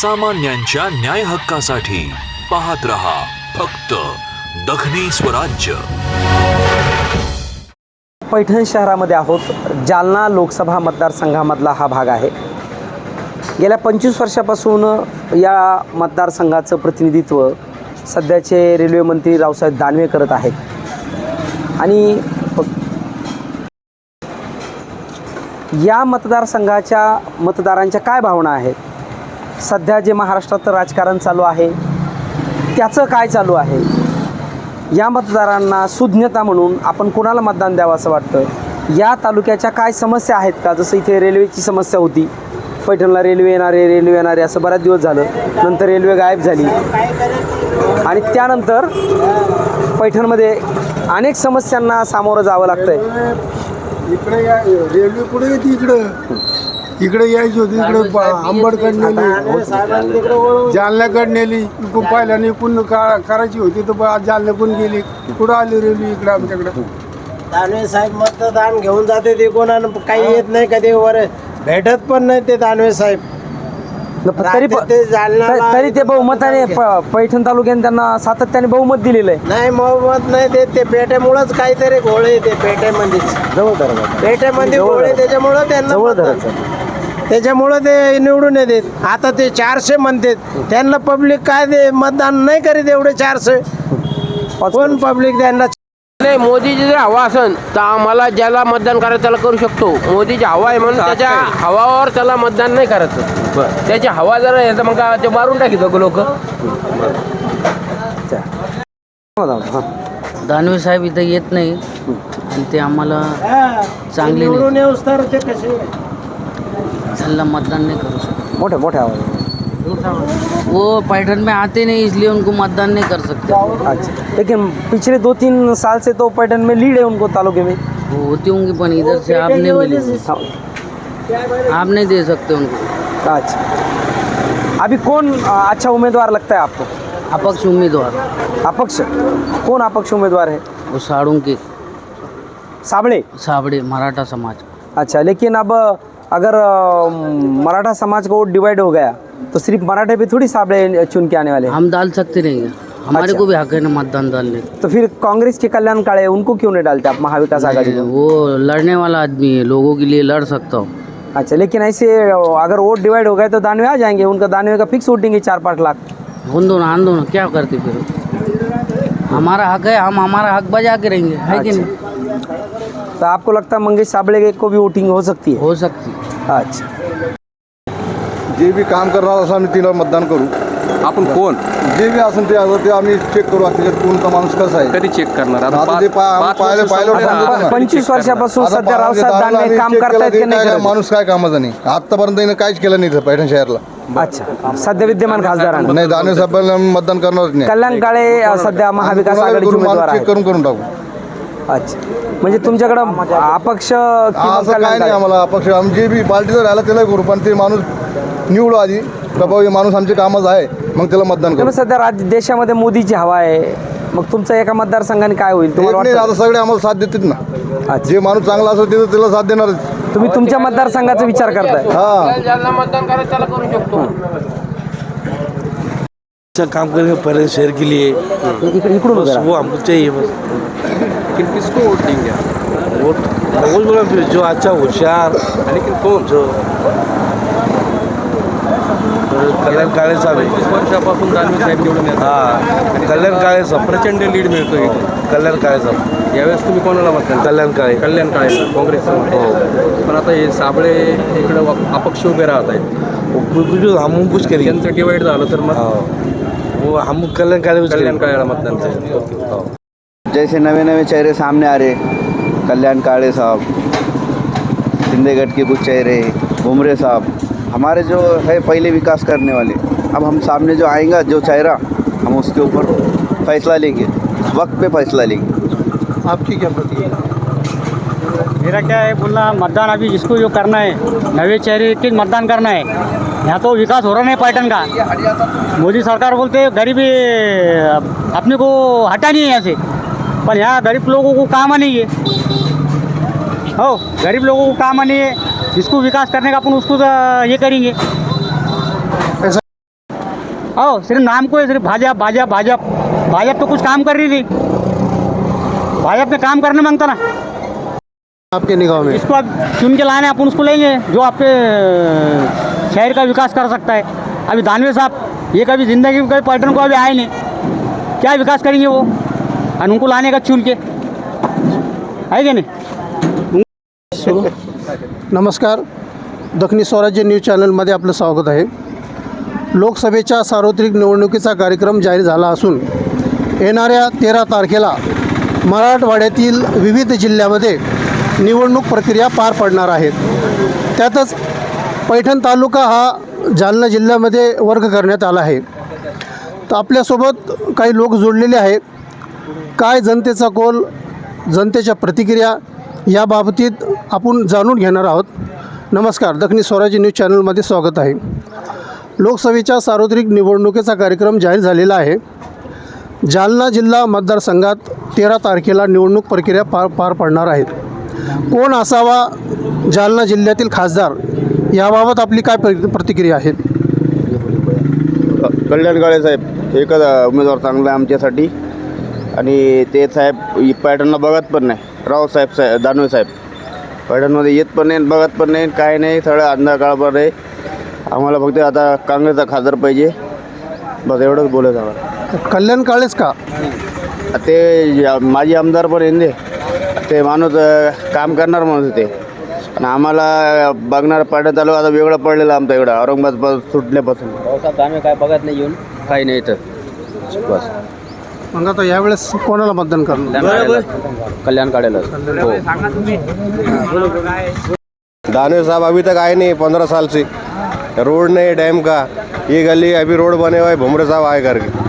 सामान्यांच्या न्याय हक्कासाठी पाहत रहा फक्त दखनी स्वराज्य. पैठण शहरामध्ये आहोत. जालना लोकसभा मतदारसंघामधला हा भाग आहे. गेल्या पंचवीस वर्षापासून या मतदारसंघाचं प्रतिनिधित्व सध्याचे रेल्वे मंत्री रावसाहेब दानवे करत आहेत. आणि या मतदारसंघाच्या मतदारांच्या काय भावना आहेत? सध्या जे महाराष्ट्रात राजकारण चालू आहे त्याचं काय चालू आहे? या मतदारांना सुज्ञता म्हणून आपण कोणाला मतदान द्यावं असं वाटतं? या तालुक्याच्या काय समस्या आहेत का? जसं इथे रेल्वेची समस्या होती. पैठणला रेल्वे येणारे रेल्वे येणारे असं बऱ्याच दिवस झालं. नंतर रेल्वे गायब झाली. आणि त्यानंतर पैठणमध्ये अनेक समस्यांना सामोरं जावं लागतंय. इकडे रेल्वे कुठे येते इकडं? इकडे यायची होती इकडे आंबडकड नेली. जालन्याकडे नेली. इकडून पाहिल्याने इकडून का- करायची होती तर बा- जालन्याकडून गेली. कुठं आली रेल्वे इकडे आमच्याकडे? दानवे साहेब मतदान घेऊन जाते ते कोणाला काही येत नाही कधी वर भेटत पण नाही ते दानवे साहेब. तरी ते तरी ते बहुमताने प- पैठण तालुक्याने त्यांना सातत्याने बहुमत दिलेलं आहे. नाही मोहम्मद नाही ते ते. पेटेमुळेच काहीतरी घोळे ते पेटेमध्येच जवळ पेटेमध्ये जवळ घोळे. त्याच्यामुळं त्यांना जवळ. धरायचं त्याच्यामुळं ते निवडून येतात. आता ते चारशे म्हणतात. त्यांना पब्लिक काय ते मतदान नाही करीत एवढे चारशे. कोण पब्लिक त्यांना नाही मोदीची जर हवा असेल तर आम्हाला ज्याला मतदान करायचं त्याला करू शकतो. मोदीची हवा आहे म्हणून त्याच्या हवावर त्याला मतदान नाही करायचं त्याची हवा जर आहे तर मग ते मारून टाकीत लोक. दानवे साहेब इथं येत नाही. आणि ते आम्हाला चांगले त्यांना मतदान नहीं करो सकते मोठ्या मोठ्या आवाज़। वो पैठन में आते नहीं इसलिए उनको मतदान नहीं कर सकते। अच्छा। लेकिन पिछले दो तीन साल से तो पैठण में लीड है उनको तालुके में। वो होती होंगी पर इधर से आप नहीं मिले आप नहीं दे सकते उनको। अच्छा। अभी कौन अच्छा उम्मीदवार लगता है आपको? अपक्ष उम्मीदवार। अपक्ष? कौन अपक्ष उम्मीदवार है? वो साड़ों के। साबळे? साबड़े मराठा समाज। अच्छा लेकिन अब अगर मराठा समाज का वोट डिवाइड हो गया तो सिर्फ़ मराठे पे थोड़ी साबळे चुन के आने वाले हम डाल सकते नहीं हैं। हमारे अच्छा। को भी हक है ना मतदान डालने। तो फिर कांग्रेस के कल्याण काळे उनको क्यों नहीं डालते आप महाविकास आघाड़ी वो लड़ने वाला आदमी है लोगों के लिए लड़ सकता हूँ। अच्छा लेकिन ऐसे अगर वोट डिवाइड हो गए तो दानवे आ जाएँगे उनका दानवे का फिक्स वोटिंग है चार पाँच लाख। उन दोनों आन दोनों क्या करते फिर? हमारा हक है हम हमारा हक बजा के रहेंगे है कि नहीं? तो आपको लगता है मंगेश साबळे को भी वोटिंग हो सकती है? हो सकती अच्छा। जे बी काम करणार असं आम्ही तिला मतदान करू. आपण कोण? जे बी असेल ते आता ते आम्ही चेक करू आता त्याच्यात कोणता माणूस कसा आहे. कधी चेक करणार? आता आता पाच- ते पा- आम्ही पाच पाहिलं- वर्ष पाहिलं संपले समजलं ना. ना. पंचवीस वर्षापासून आता सध्या रावसाहेब दादाला दानवे आम्ही काम check करतायत केलं की ते नाही काय करत? माणूस काय कामाचा नाही. आतापर्यंत हिनं काहीच केलं नाही इथं पैठण शहरला. अच्छा. सध्या विद्यमान खासदारांना. नाही दानवे साहेबांना आम्ही मतदान करणारच नाही. कल्याण काळे अ, सध्या महाविकास कोणाला आघाडीचे करू, उमेदवार माणूस आहेत. चेक करून करून टाकू. अच्छा. म्हणजे तुमच्याकडं अपक्ष किंवा असं काय नाही? आम्हाला अपक्ष. आम्ही जे बी पार्टीचं राहिला त्याला करू पण ते माणूस निवडू आधी. का बाबा हे माणूस आमच्या कामाचा आहे मग त्याला मतदान करू. त्यामुळे सध्या राज्य देशामध्ये मोदीची हवा आहे. मग तुमचं एका मतदारसंघाने काय होईल? एक तुम्हाला नाही वाटतं? आता सगळे आम्हाला साथ देतात ना. अच्छा. जे माणूस चांगला असेल ते तर त्याला साथ देणारच. तुम्ही तुमच्या मतदारसंघाचा विचार करताय. हा. ज्याला मतदान करायचं त्याला करू शकतो. अच्छा काम करेंगे पहले शहर के लिए इकडे इकडून बस उभे वो राहा. हमको चाहिए बस. लेकिन किसको वोट देंगे आप? वोट वो बोला फिर जो अच्छा होशियार। लेकिन कौन? जो कल्याण काळे साहेब. पंचवीस वर्षापासून दानवे साहेब निवडून येतात. हा कल्याण काळे साहेब। प्रचंड लीड मिळतो इथे. कल्याण काळे साहेब। यावेळेस तुम्ही कोणाला मतदान कल्याण काळे कल्याण काळे काँग्रेस हो. पण आता हे साबळे इकडे अपक्ष उभे राहत आहेत. वो कुछ कुछ हम कुछ करेंगे। त्यांचं डिवाइड झालं तर मग हम कल्याण काळे कल्याण काळ्याला मतदान. हो. जैसे नए नए चेहरे सामने आ रहे कल्याण काळे साहब सिंधेगढ़ के कुछ चेहरे भुमरे साहब हमारे जो है पहले विकास करने वाले। अब हम सामने जो आएगा जो चेहरा हम उसके ऊपर फैसला लेंगे वक्त पे फैसला लेंगे। आपकी क्या प्रतिक्रिया मेरा क्या है बोलना मतदान अभी जिसको जो करना है नवे चेहरे के मतदान करना है यहाँ तो विकास हो रहा नहीं पर्यटन का। मोदी सरकार बोलते गरीबी अपने को हटानी है यहाँ से। पर यहाँ गरीब लोगों को काम नहीं है। हो गरीब लोगों को काम नहीं है। जिसको विकास करने का अपन उसको तो ये करेंगे। ओ सिर्फ़ नाम को है सिर्फ़ भाजपा भाजपा भाजपा। भाजपा तो कुछ काम कर रही थी भाजपा ने काम करने माँगता ना। आपके निगाह में? इसको अब चुन के लाने अपन उसको लेंगे जो आपके शहर का विकास कर सकता है। अभी दानवे साहब ये कभी ज़िंदगी में कभी पर्यटन को अभी आए नहीं। क्या विकास करेंगे वो? और उनको लाने का चुन के है कि नहीं? नमस्कार. दक्षिणी स्वराज्य न्यूज चॅनलमध्ये आपलं स्वागत आहे. लोकसभेच्या सार्वत्रिक निवडणुकीचा कार्यक्रम जाहीर झाला असून येणाऱ्या तेरा तारखेला मराठवाड्यातील विविध जिल्ह्यामध्ये निवडणूक प्रक्रिया पार पडणार आहेत त्यातच पैठण तालुका हा जालना जिल्ह्यामध्ये वर्ग करण्यात आला आहे. तर आपल्यासोबत काही लोक जोडलेले आहेत. काय जनतेचा कोल जनतेच्या प्रतिक्रिया या बाबतीत आपण जाणून घेणार आहोत. नमस्कार दक्षिणी स्वराज्य न्यूज चॅनलमध्ये स्वागत आहे. लोकसभेच्या सार्वत्रिक निवडणुकीचा कार्यक्रम जाहीर झालेला आहे. जालना जिल्हा मतदारसंघात तेरा तारखेला निवडणूक प्रक्रिया पार पार पडणार आहेत कोण असावा जालना जिल्ह्यातील खासदार याबाबत आपली काय प्रतिक्रिया आहेत कल्याण काळे साहेब एकच उमेदवार चांगला आहे आमच्यासाठी. आणि ते साहेब इ- पॅटर्नला बघत पण नाही. रावसाहेब साहेब दानवे साहेब. पॅटर्नमध्ये येत पण नाही बघत पण नाही. काय नाही सगळं अंधा काळावर आहे. आम्हाला फक्त आता काँग्रेसचा खासदार पाहिजे. बस एवढंच बोलत आम्हाला. कल्याण काळेच का? ते माजी आमदार पण येते ते माणूस काम करणार माणूस ते. आणि आम्हाला बघणार पाड्यात आलो आता वेगळं पडलेलं आमचं इकडं. औरंगाबाद सुटल्यापासून पावसात आम्ही काय बघत नाही येऊन. काही नाही तर बस. मग आता यावेळेस कोणाला मतदान करणार कल्याण काढेल दानवे साहब अभी तक आए नहीं पंद्रह साल से रोड नहीं डैम का ये गली अभी रोड बने हुए भुमरे साहब आए करके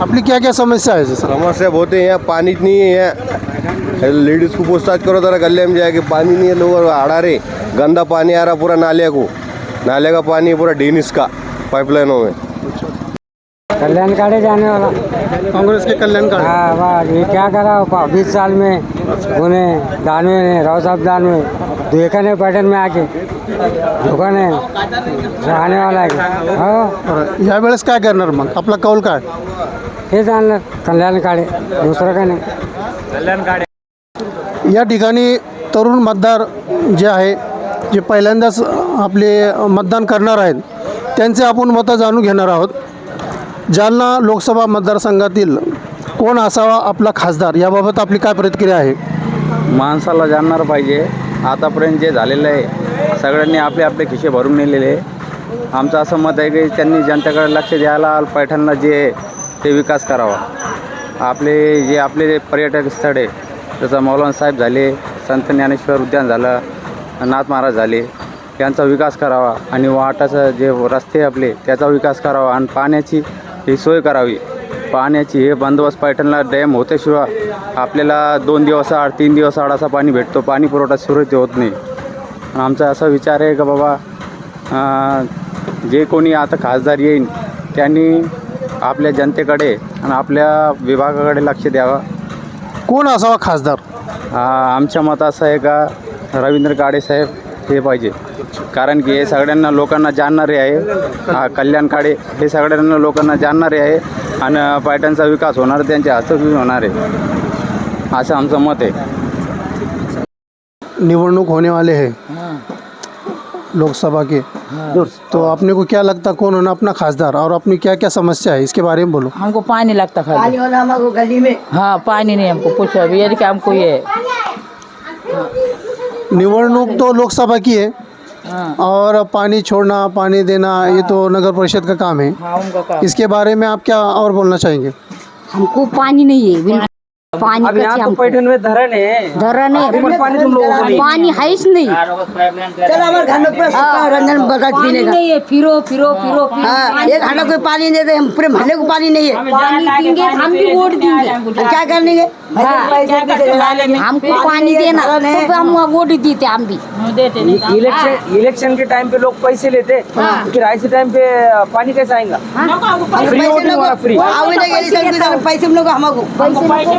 अपनी क्या क्या समस्या है सर समस्या बहुत है यहाँ पानी नहीं है यहाँ लेडीज़ को पूछताछ करो जरा गले में जाके पानी नहीं है लोग आड़ा रहे गंदा पानी आ रहा पूरा नाले को नाले का पानी पूरा डेनिस का पाइपलाइनों में कल्याण काड़े जाने वाला। कांग्रेस के कल्याण काळे हाँ वाह ये क्या करा बीस साल में उन्हें दानवे ने राव साहब दानवे देखा नहीं पैटर्न में आके। धोखा नहीं रहने वाला है। हो। यावेळेस काय करणार मग आपला कौल काय हे? जाणलं कल्याण काळे दुसरं काय नाही। या ठिकाणी तरुण मतदार जे आहे जे पहिल्यांदाच आपले मतदान करणार आहेत त्यांचे आपण मतं जाणून घेणार आहोत. जालना लोकसभा मतदारसंघातील कोण असावा आपला खासदार? याबाबत आपली काय प्रतिक्रिया आहे? माणसाला जाणणार पाहिजे. आतापर्यंत जे झालेलं आहे सगळ्यांनी आपले आपले खिशे भरून नेलेले आहे. आमचं असं मत आहे की त्यांनी जनतेकडे लक्ष द्यायला पैठणला जे आहे ते विकास करावा. आपले जे आपले जे पर्यटक स्थळ आहे जसं मौलाना साहेब झाले संत ज्ञानेश्वर उद्यान झालं नाथ महाराज झाले यांचा विकास करावा. आणि वाटाचं जे रस्ते आपले त्याचा विकास करावा. आणि पाण्याची ही सोय करावी. पाण्याची हे बंदोबस्त पैठणला डॅम होत्याशिवाय आपल्याला दोन दिवस आड तीन दिवस आड असा पाणी भेटतो. पाणी पुरवठा सुरळीत होत नाही. आमचा असा विचार आहे का बाबा जे कोणी आता खासदार येईल त्यांनी आपल्या जनतेकडे आणि आपल्या विभागाकडे लक्ष द्यावं. कोण असावा खासदार? आमच्या मत असं आहे का रवींद्र काडे साहेब हे पाहिजे. कारण की हे सगळ्यांना लोकांना जाणणारे आहे. आ, कल्याण काडे हे सगळ्यांना लोकांना जाणणारे आहे आणि पैठणचा विकास होणार त्यांच्या हस्तगत होणार आहे. असं आमचं मत आहे. निवडणूक होने वाले है. लोकसभा के. तो आपने को क्या लगता कौन होना अपना खासदार? और अपनी क्या क्या समस्या है? इसके बारे में बोलो. हमको पानी लगता खाली। पानी वाला हमारे गली में। हाँ पानी नहीं हमको कुछ अभी यदि हमको ये निवडणूक तो लोकसभा की है। हाँ। और पानी छोड़ना पानी देना ये तो नगर परिषद का काम है। हाँ उनका काम इसके बारे में आप क्या और बोलना चाहेंगे? हमको पानी नहीं है बिल्कुल पानी अब यहाँ का तो पैठण में धरण है। धरा नहीं पर पानी तुम लोगों को नहीं पानी है ही नहीं चल हमारे घर में पूरा रंजन बगत पीने का। नहीं है फिरो फिरो फिरो हाँ एक घंटा कोई पानी नहीं देते हम पूरे महल्ले को पानी नहीं है। पानी देंगे हम भी वोट देंगे। क्या करने हमको पानी देना तो हम वोट देते हम भी। देते नहीं इलेक्शन इलेक्शन के टाइम पे लोग पैसे लेते। फिर ऐसे टाइम पे पानी कैसे आएगा? फ्री पैसे लोग हमको पैसे